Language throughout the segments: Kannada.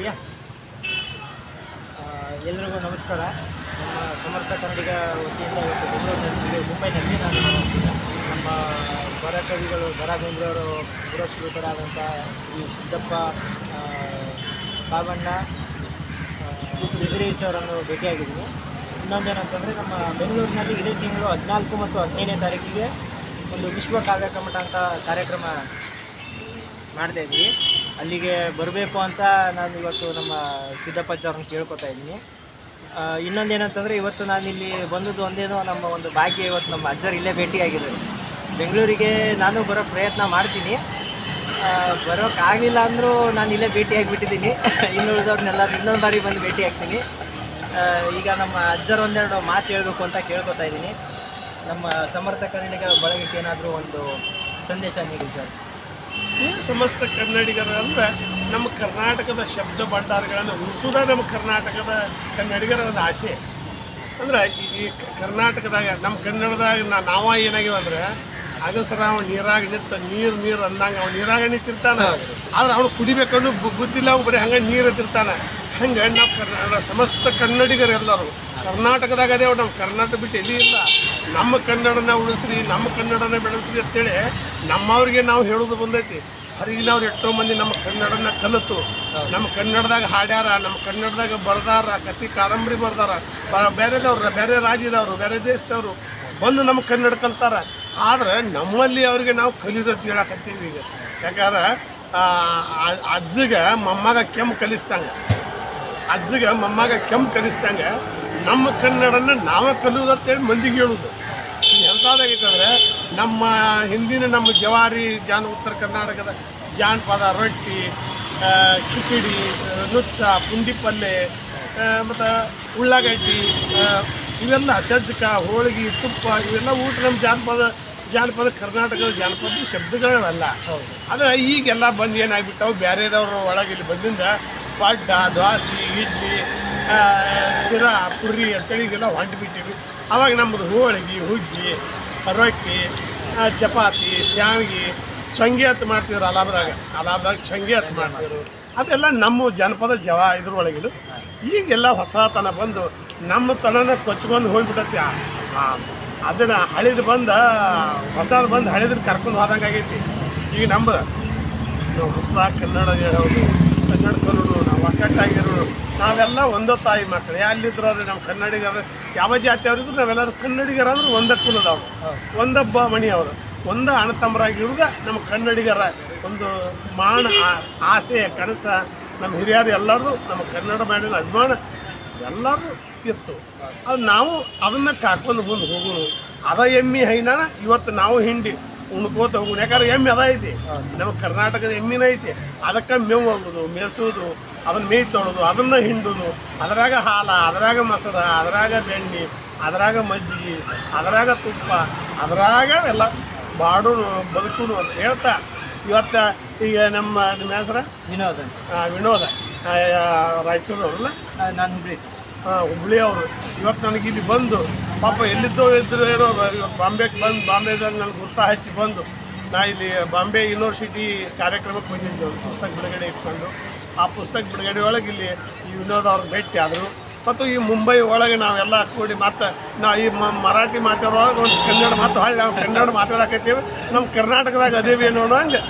ಇದೆಯಾ ಎಲ್ರಿಗೂ ನಮಸ್ಕಾರ. ನಮ್ಮ ಸಮರ್ಥ ಕನ್ನಡಿಗ ವತಿಯಿಂದ ಇವತ್ತು ಬೆಂಗಳೂರಿನಲ್ಲಿ ಮುಂಬೈನಲ್ಲಿ ನಾನು ನಮ್ಮ ಬರ ಕವಿಗಳು ಬರ ಬೇಂದ್ರೆಯವರು ಪುರಸ್ಕೃತರಾದಂಥ ಶ್ರೀ ಸಿದ್ದಪ್ಪ ಸಾವಣ್ಣ ಸಾಬಣ್ಣ ಅವರನ್ನು ಭೇಟಿಯಾಗಿದ್ದೀನಿ ಇನ್ನೊಂದೇನಂತಂದರೆ ನಮ್ಮ ಬೆಂಗಳೂರಿನಲ್ಲಿ ಇದೇ ತಿಂಗಳು ಹದಿನಾಲ್ಕು ಮತ್ತು ಹದಿನೈದನೇ ತಾರೀಕಿಗೆ ಒಂದು ವಿಶ್ವ ಕಾವ್ಯ ಕಮಟ ಅಂತ ಕಾರ್ಯಕ್ರಮ ಮಾಡ್ತಾ ಅಲ್ಲಿಗೆ ಬರಬೇಕು ಅಂತ ನಾನು ಇವತ್ತು ನಮ್ಮ ಸಿದ್ದಪ್ಪಜ್ಜ ಅವ್ರನ್ನ ಕೇಳ್ಕೊತಾ ಇದ್ದೀನಿ. ಇನ್ನೊಂದು ಏನಂತಂದರೆ ಇವತ್ತು ನಾನು ಇಲ್ಲಿ ಬಂದದ್ದು ಒಂದೇನೋ ನಮ್ಮ ಒಂದು ಭಾಗ್ಯ ಇವತ್ತು ನಮ್ಮ ಅಜ್ಜರು ಇಲ್ಲೇ ಭೇಟಿಯಾಗಿದ್ದಾರೆ. ಬೆಂಗಳೂರಿಗೆ ನಾನು ಬರೋ ಪ್ರಯತ್ನ ಮಾಡ್ತೀನಿ. ಬರೋಕ್ಕಾಗಲಿಲ್ಲ ಅಂದರೂ ನಾನು ಇಲ್ಲೇ ಭೇಟಿಯಾಗಿಬಿಟ್ಟಿದ್ದೀನಿ. ಇನ್ನು ಉಳಿದವ್ರನ್ನೆಲ್ಲರೂ ಇನ್ನೊಂದು ಬಾರಿ ಬಂದು ಭೇಟಿ ಆಗ್ತೀನಿ ಈಗ ನಮ್ಮ ಅಜ್ಜರು ಒಂದೆರಡು ಮಾತು ಹೇಳಬೇಕು ಅಂತ ಕೇಳ್ಕೊತಾ ಇದ್ದೀನಿ. ನಮ್ಮ ಸಮರ್ಥ ಕನ್ನಡಿಗರ ಬಳಗಕ್ಕೆ ಏನಾದರೂ ಒಂದು ಸಂದೇಶ ನೀಡಿ ಸರ್. ಸಮಸ್ತ ಕನ್ನಡಿಗರು ಅಂದ್ರೆ ನಮ್ಮ ಕರ್ನಾಟಕದ ಶಬ್ದ ಭಂಡಾರಗಳನ್ನು ಉಳಿಸೋದೇ ನಮ್ಮ ಕರ್ನಾಟಕದ ಕನ್ನಡಿಗರ ಒಂದು ಆಸೆ. ಅಂದ್ರೆ ಈ ಕರ್ನಾಟಕದಾಗ, ನಮ್ಮ ಕನ್ನಡದಾಗ ನಾವ ಏನಾಗಿವೆ ಅಂದ್ರೆ, ಅಗಸರ ಅವ್ನು ನೀರಾಗ ನಿಂತ ನೀರು ನೀರು ಅಂದಂಗ ಅವ್ನು ನೀರಾಗ ನಿಂತಿರ್ತಾನ. ಆದ್ರೆ ಅವನು ಕುಡಿಬೇಕನ್ನು ಬುದ್ಧಿಲ್ಲ ಬರೀ ಹಂಗೆ ನೀರು ಎತ್ತಿರ್ತಾನ. ಹಂಗೆ ನಮ್ಮ ಕರ್ನಾಟಕ ಸಮಸ್ತ ಕನ್ನಡಿಗರು ಎಲ್ಲರೂ ಕರ್ನಾಟಕದಾಗ ಅದೇ ನಮ್ಮ ಕರ್ನಾಟಕ ಬಿಟ್ಟು ಎಲ್ಲಿ ಇಲ್ಲ. ನಮ್ಮ ಕನ್ನಡನ ಉಳಿಸ್ರಿ, ನಮ್ಮ ಕನ್ನಡನ ಬೆಳೆಸ್ರಿ ಅಂತೇಳಿ ನಮ್ಮವ್ರಿಗೆ ನಾವು ಹೇಳೋದು ಬಂದೈತಿ. ಅವ್ರು ಎಷ್ಟೋ ಮಂದಿ ನಮ್ಮ ಕನ್ನಡನ ಕಲಿತು. ನಮ್ಮ ಕನ್ನಡದಾಗ ಹಾಡ್ಯಾರ, ನಮ್ಮ ಕನ್ನಡದಾಗ ಬರ್ದಾರ ಕತಿ ಕಾದಂಬರಿ ಬರ್ದಾರ. ಬೇರೆದವ್ರ, ಬೇರೆ ರಾಜ್ಯದವರು, ಬೇರೆ ದೇಶದವರು ಬಂದು ನಮ್ಮ ಕನ್ನಡ ಕಲ್ತಾರ. ಆದ್ರೆ ನಮ್ಮಲ್ಲಿ ಅವ್ರಿಗೆ ನಾವು ಕಲಿಯೋದು ಹೇಳಕತ್ತೀವಿ ಈಗ. ಯಾಕಂದ್ರೆ ಅಜ್ಜಗೆ ಮೊಮ್ಮಗ ಕೆಮ್ಮು ಕಲಿಸ್ತಂಗ ಅಜ್ಜಿಗೆ ಮೊಮ್ಮಗ ಕೆಮ್ಮು ಕಲಿಸ್ದಂಗೆ ನಮ್ಮ ಕನ್ನಡನ ನಾವೇ ಕಲಿಯೋದಂತೇಳಿ ಮಂದಿಗೆ ಹೇಳೋದು. ಎಂಥದಾಗೈತಂದ್ರೆ ನಮ್ಮ ಹಿಂದಿನ ನಮ್ಮ ಜವಾರಿ ಜಾನ ಉತ್ತರ ಕರ್ನಾಟಕದ ಜಾನಪದ ರೊಟ್ಟಿ ಕಿಚಡಿ, ನುಚ್ಚ ಪುಂಡಿ ಪಲ್ಲೆ ಮತ್ತು ಉಳ್ಳಾಗಡ್ಡಿ ಇವೆಲ್ಲ ಸಜ್ಜಕ ಹೋಳಿಗೆ, ತುಪ್ಪ ಇವೆಲ್ಲ ಊಟ ನಮ್ಮ ಜಾನಪದ ಜಾನಪದ ಕರ್ನಾಟಕದ ಜಾನಪದ ಶಬ್ದಗಳಲ್ಲ. ಆದರೆ ಈಗೆಲ್ಲ ಬಂದು ಏನಾಗ್ಬಿಟ್ಟವು? ಬೇರೆದವ್ರ ಒಳಗೆ ಇಲ್ಲಿ ಬಂದಿಂದ ಪಡ್ಡ ದ್ವಾಸಿ, ಇಡ್ಲಿ ಶಿರಾ, ಪುರಿ ಅಂತೇಳಿ ಹೊಂಟು ಹೊಂಟ್ಬಿಟ್ಟಿವಿ ಅವಾಗ ನಮ್ಮದು ಹೋಳಿಗೆ ಹುಗ್ಗಿ ರೊಟ್ಟಿ ಚಪಾತಿ ಶಾವಿಗೆ ಚಂಗಿ ಹತ್ತು ಮಾಡ್ತಿದ್ರು ಅಲಾಬ್ದಾಗ ಅಲಾಬ್ದಾಗ ಚಂಗಿ ಹತ್ತು ಮಾಡ್ತಿದ್ರು. ಅದೆಲ್ಲ ನಮ್ಮ ಜನಪದ ಜವ ಇದ್ರೊಳಗಿದು. ಈಗೆಲ್ಲ ಹೊಸತನ ಬಂದು ನಮ್ಮ ತನನ ಕೊಚ್ಕೊಂಡು ಹೋಗ್ಬಿಟ್ಟತಿ. ಅದನ್ನು ಹಳಿದು ಬಂದ, ಹೊಸದು ಬಂದು ಹಳಿದ್ರೆ ಕರ್ಕೊಂಡು ಹೋದಂಗೆ ಆಗೈತಿ ಈಗ ನಮ್ಮ ಹೊಸದಾಗಿ ಕನ್ನಡ ಹೇಳೋದು ಕನ್ನಡ ಕನ್ನಡ ನಾವು ಒಕ್ಕಟ್ಟಾಗಿರೋರು ನಾವೆಲ್ಲ ಒಂದೇ ತಾಯಿ ಮಕ್ಕಳು. ಎಲ್ಲಿದ್ರು ನಮ್ಮ ಕನ್ನಡಿಗರು, ಯಾವ ಜಾತಿ ಅವ್ರಿದ್ರು ನಾವೆಲ್ಲರೂ ಕನ್ನಡಿಗರ ಅಂದ್ರೆ ಒಂದ ಒಂದಬ್ಬ ಮಣಿ ಮಣಿಯವರು. ಒಂದ ಅಣ್ಣ ತಮ್ಮರಾಗಿರುವುದ ನಮ್ಮ ಕನ್ನಡಿಗರ ಒಂದು ಮಾಣ ಆಸೆ, ಕನಸ. ನಮ್ಮ ಹಿರಿಯರು ಎಲ್ಲರೂ ನಮ್ಮ ಕನ್ನಡ ಮಾಡಿದ ಅಭಿಮಾನ ಎಲ್ಲರೂ ಇತ್ತು. ಅದು ನಾವು ಅದನ್ನ ಕಾಕೊಂಡು ಮುಂದೆ ಹೋಗೋದು ಅದ ಎಮ್ಮಿ ಹೈನಾನ, ಇವತ್ತು ನಾವು ಹಿಂಡಿ. ಉಣ್ಕೋತ ಹೋಗೋಣ ಯಾಕಂದ್ರೆ ಎಮ್ಮೆ ಅದ ಐತಿ. ನಮ್ಮ ಕರ್ನಾಟಕದ ಎಮ್ಮಿನ ಐತಿ. ಅದಕ್ಕೆ ಮೇವು ಹೋಗೋದು ಮೇಸೋದು ಅದನ್ನ ಮೇಯ್ ತೊಳೋದು ಅದನ್ನ ಹಿಂಡುದು ಅದ್ರಾಗ ಹಾಲ ಅದರಾಗ ಮೊಸರ ಅದರಾಗ ಬೆಣ್ಣೆ ಅದರಾಗ ಮಜ್ಜಿಗೆ ಅದರಾಗ ತುಪ್ಪ ಅದ್ರಾಗ ಎಲ್ಲ ಬಾಡೋನು ಬದುಕುನು ಅಂತ ಹೇಳ್ತಾ ಇವತ್ತ ಈಗ ನಮ್ಮ ನಿಮ್ಮ ಹೆಸರ? ವಿನೋದ. ವಿನೋದ. ರಾಯಚೂರು ಅವ್ರಲ್ಲ ನಾನು ಹುಬ್ಳಿ ಹಾಂ ಹುಬ್ಳಿ ಅವರು. ಇವತ್ತು ನನಗೆ ಇಲ್ಲಿ ಬಂದು ಪಾಪ ಎಲ್ಲಿದ್ದೋ ಇದ್ರು ಏನೋ ಬಾಂಬೆಗೆ ಬಂದು ಬಾಂಬೆದಾಗ ನನಗೆ ಗುರ್ತಾ ಹಚ್ಚಿ ಬಂದು ನಾ ಇಲ್ಲಿ ಬಾಂಬೆ ಯೂನಿವರ್ಸಿಟಿ ಕಾರ್ಯಕ್ರಮಕ್ಕೆ ಬಂದಿದ್ದೆ ಒಂದು ಪುಸ್ತಕ ಬಿಡುಗಡೆ ಇಟ್ಕೊಂಡು. ಆ ಪುಸ್ತಕ ಬಿಡುಗಡೆ ಒಳಗೆ ಇಲ್ಲಿ ಈ ವಿನೋದ್ ಅವ್ರು ಭೇಟಿ ಆದರು. ಮತ್ತು ಈ ಮುಂಬೈ ಒಳಗೆ ನಾವೆಲ್ಲ ಕೂಡಿ ಮತ್ತು ನಾ ಈ ಮರಾಠಿ ಮಾತಾಡೋವಾಗ ಒಂದು ಕನ್ನಡ ಮಾತು ನಾವು ಕನ್ನಡ ಮಾತಾಡಕತ್ತೀವಿ. ನಮ್ಮ ಕರ್ನಾಟಕದಾಗ ಅದೇವಿ ಹಂಗೆ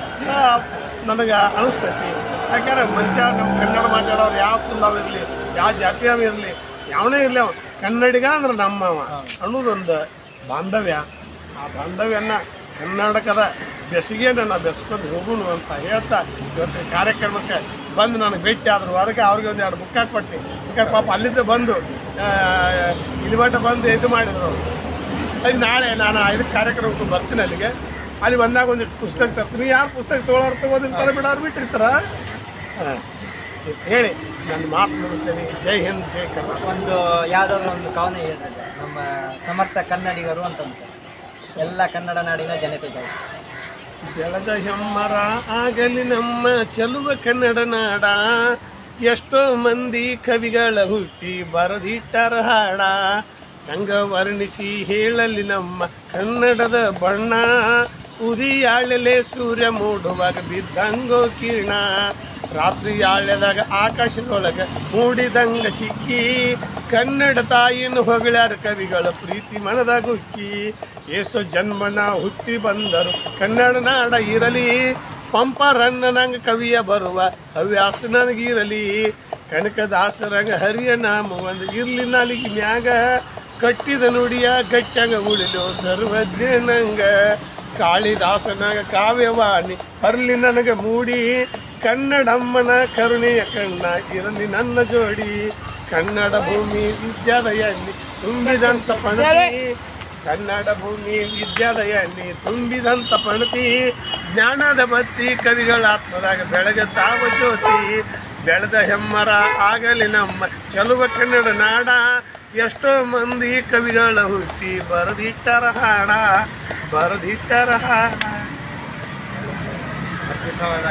ನನಗೆ ಅನಿಸ್ತೈತಿ. ಯಾಕಂದ್ರೆ ಮನುಷ್ಯ ನಮ್ಮ ಕನ್ನಡ ಮಾತಾಡೋರು ಯಾವ ಕುಲ್ಲವ್ ಇರಲಿ, ಯಾವ ಜಾತಿಯವ್ ಇರಲಿ, ಯಾವನೇ ಇರಲಿ ಅವ ಕನ್ನಡಿಗ ಅಂದ್ರೆ ನಮ್ಮ ಅನ್ನೋದೊಂದು ಬಾಂಧವ್ಯ. ಆ ಬಾಂಧವ್ಯನ ಕರ್ನಾಟಕದ ಬೆಸಿಗೆನ ನನ್ನ ಬೆಸ್ಕೊಂಡು ಹೋಗೋಣ ಅಂತ ಹೇಳ್ತಾ ಇವತ್ತು ಕಾರ್ಯಕ್ರಮಕ್ಕೆ ಬಂದು ನನಗೆ ಭೇಟಿ ಆದರು. ಅದಕ್ಕೆ ಅವ್ರಿಗೆ ಒಂದು ಎರಡು ಬುಕ್ ಹಾಕ್ಕೊಟ್ಟು ಯಾಕಂದ್ರೆ ಪಾಪ ಅಲ್ಲಿಂದ ಬಂದು ಇಲ್ಲಿ ಮಟ್ಟ ಬಂದು ಇದು ಮಾಡಿದ್ರು. ಈಗ ನಾಳೆ ನಾನು ಇದಕ್ಕೆ ಕಾರ್ಯಕ್ರಮಕ್ಕೆ ಬರ್ತೀನಿ ಅಲ್ಲಿಗೆ. ಅಲ್ಲಿ ಬಂದಾಗ ಒಂದಿಷ್ಟು ಪುಸ್ತಕ ತರ್ತೀನಿ. ಯಾರು ಪುಸ್ತಕ ತೊಗೊಳೋರು ತೊಗೋದಿರ್ತಾರೆ ಬಿಡೋರು ಬಿಟ್ಟಿರ್ತಾರ? ಹಾಂ. ಹೇಳಿ ನನ್ನ ಮಾತು ಮುಗಿಸ್ತೇನೆ. ಜೈ ಹಿಂದ್ ಜೈ ಕರ್ನಾಟಕ. ಒಂದು ಯಾವುದಾದ್ರು ಒಂದು ಕವನ ಹೇಳ್ತದೆ ನಮ್ಮ ಸಮರ್ಥ ಕನ್ನಡಿಗರು ಅಂತಂದು ಸರ್. ಎಲ್ಲ ಕನ್ನಡ ನಾಡಿನ ಜನತೆಗಾಗಿ ಬೆಳೆದ ಹೆಮ್ಮರ ಆಗಲಿ ನಮ್ಮ ಚೆಲುವ ಕನ್ನಡ ನಾಡ. ಎಷ್ಟೋ ಮಂದಿ ಕವಿಗಳ ಹುಟ್ಟಿ ಬರದಿಟ್ಟರ ಹಾಡ. ಹಂಗ ವರ್ಣಿಸಿ ಹೇಳಲಿ ನಮ್ಮ ಕನ್ನಡದ ಬಣ್ಣ. ಉರಿಯಾಳಲೆ ಸೂರ್ಯ ಮೂಡುವಾಗ ಬಿದ್ದಂಗೋ ಕಿರಣ. ರಾತ್ರಿ ಆಳ್ಯದಾಗ ಆಕಾಶದೊಳಗೆ ಮೂಡಿದಂಗ ಚಿಕ್ಕಿ, ಕನ್ನಡ ತಾಯಿಯನ್ನು ಹೊಗಳ್ಯಾರ ಕವಿಗಳ ಪ್ರೀತಿ ಮನದಾಗ ಗುಕ್ಕಿ. ಏಸೋ ಜನ್ಮನ ಹುಟ್ಟಿ ಬಂದರು, ಕನ್ನಡ ನಾಡ ಇರಲಿ. ಪಂಪರನ್ನ ನಂಗೆ ಕವಿಯ ಬರುವ ಹವ್ಯಾಸ ನನಗಿರಲಿ. ಕನಕದಾಸರಂಗ ಹರಿಯ ನಾಮ ಒಂದು ಇರ್ಲಿ ನಾಲಿಗೆ ಮ್ಯಾಗ. ಕಟ್ಟಿದ ನುಡಿಯ ಗಟ್ಟಂಗ ಉಳಿಲು ಸರ್ವಜ್ಞ ನಂಗ. ಕಾಳಿದಾಸನಾಗ ಕಾವ್ಯವಾಣಿ. ಬರಲಿ ನನಗೆ ಮೂಡಿ. ಕನ್ನಡಮ್ಮನ ಕರುಣೆಯ ಕಣ್ಣ ಇರಲಿ ನನ್ನ ಜೋಡಿ. ಕನ್ನಡ ಭೂಮಿ ವಿದ್ಯಾಲಯಲ್ಲಿ ತುಂಬಿದಂತ ಪಣತಿ. ಕನ್ನಡ ಭೂಮಿ ವಿದ್ಯಾಲಯಲ್ಲಿ ತುಂಬಿದಂತ ಪಣತಿ. ಜ್ಞಾನದ ಬತ್ತಿ ಕವಿಗಳ ಆತ್ಮದಾಗ ಬೆಳಗ ತಾವ ಜ್ಯೋತಿ. ಬೆಳೆದ ಹೆಮ್ಮರ ಆಗಲಿ ನಮ್ಮ ಚಲುವ ಕನ್ನಡ ನಾಡ. ಎಷ್ಟೋ ಮಂದಿ ಕವಿಗಳ ಹುಟ್ಟಿ ಬರೆದಿಟ್ಟರ ಹಾಡ ಬರೆದಿಟ್ಟರ ಹಾಡ. ಅದ್ಭುತವಾದ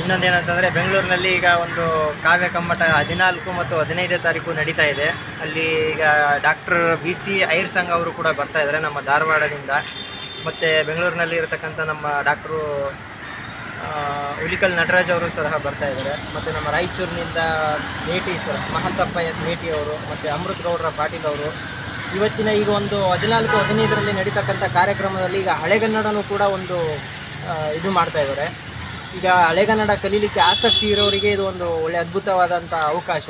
ಇನ್ನೊಂದೇನಂತಂದರೆ ಬೆಂಗಳೂರಿನಲ್ಲಿ ಈಗ ಒಂದು ಕಾವ್ಯ ಕಮ್ಮಟ ಹದಿನಾಲ್ಕು ಮತ್ತು ಹದಿನೈದನೇ ತಾರೀಕು ನಡೀತಾ ಇದೆ. ಅಲ್ಲಿ ಈಗ ಡಾಕ್ಟರ್ ಬಿ ಸಿ ಐರ್ ಸಂಘ ಅವರು ಕೂಡ ಬರ್ತಾ ಇದ್ದಾರೆ ನಮ್ಮ ಧಾರವಾಡದಿಂದ. ಮತ್ತು ಬೆಂಗಳೂರಿನಲ್ಲಿ ಇರತಕ್ಕಂಥ ನಮ್ಮ ಡಾಕ್ಟ್ರು ಉಲಿಕಲ್ ನಟರಾಜ್ ಅವರು ಸಹ ಬರ್ತಾ ಇದ್ದಾರೆ. ಮತ್ತು ನಮ್ಮ ರಾಯಚೂರಿನಿಂದ ನೇಟಿ ಸರ್, ಮಹಂತಪ್ಪ ಎಸ್ ನೇಟಿ ಅವರು, ಮತ್ತು ಅಮೃತ್ ಗೌಡ್ರ ಪಾಟೀಲ್ ಅವರು. ಇವತ್ತಿನ ಈಗ ಒಂದು ಹದಿನಾಲ್ಕು, ಹದಿನೈದರಲ್ಲಿ ನಡೀತಕ್ಕಂಥ ಕಾರ್ಯಕ್ರಮದಲ್ಲಿ ಈಗ ಹಳೆಗನ್ನಡನೂ ಕೂಡ ಒಂದು ಇದು ಮಾಡ್ತಾ ಇದ್ದಾರೆ. ಈಗ ಹಳೆಗನ್ನಡ ಕಲೀಲಿಕ್ಕೆ ಆಸಕ್ತಿ ಇರೋರಿಗೆ ಇದು ಒಂದು ಒಳ್ಳೆ ಅದ್ಭುತವಾದಂಥ ಅವಕಾಶ.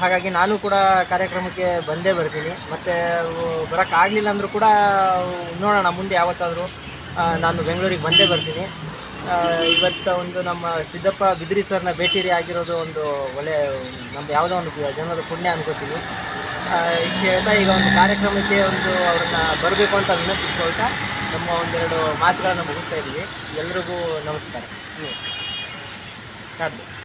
ಹಾಗಾಗಿ ನಾನು ಕೂಡ ಕಾರ್ಯಕ್ರಮಕ್ಕೆ ಬಂದೇ ಬರ್ತೀನಿ. ಮತ್ತು ಬರೋಕ್ಕಾಗಲಿಲ್ಲ ಅಂದರೂ ಕೂಡ ನೋಡೋಣ, ಮುಂದೆ ಯಾವತ್ತಾದರೂ ನಾನು ಬೆಂಗಳೂರಿಗೆ ಬಂದೇ ಬರ್ತೀನಿ. ಇವತ್ತು ಒಂದು ನಮ್ಮ ಸಿದ್ದಪ್ಪ ಬಿದ್ರಿ ಸರ್ನ ಭೇಟಿ ಆಗಿರೋದು ಒಂದು ಒಳ್ಳೆ ನಮ್ಮ ಯಾವುದೋ ಒಂದು ಜನರ ಪುಣ್ಯ ಅನ್ಕೋತೀನಿ. ಆ, ಇಷ್ಟು ಹೇಳ್ತಾ ಈಗ ಒಂದು ಕಾರ್ಯಕ್ರಮಕ್ಕೆ ಒಂದು ಅವ್ರನ್ನ ಬರಬೇಕು ಅಂತ ವಿನಂತಿಸ್ಕೊಳ್ತಾ ನಮ್ಮ ಒಂದೆರಡು ಮಾತುಗಳನ್ನು ಮುಗಿಸ್ತಾ ಇದ್ದೀವಿ. ಎಲ್ರಿಗೂ ನಮಸ್ಕಾರ. ನಮಸ್ಕಾರ.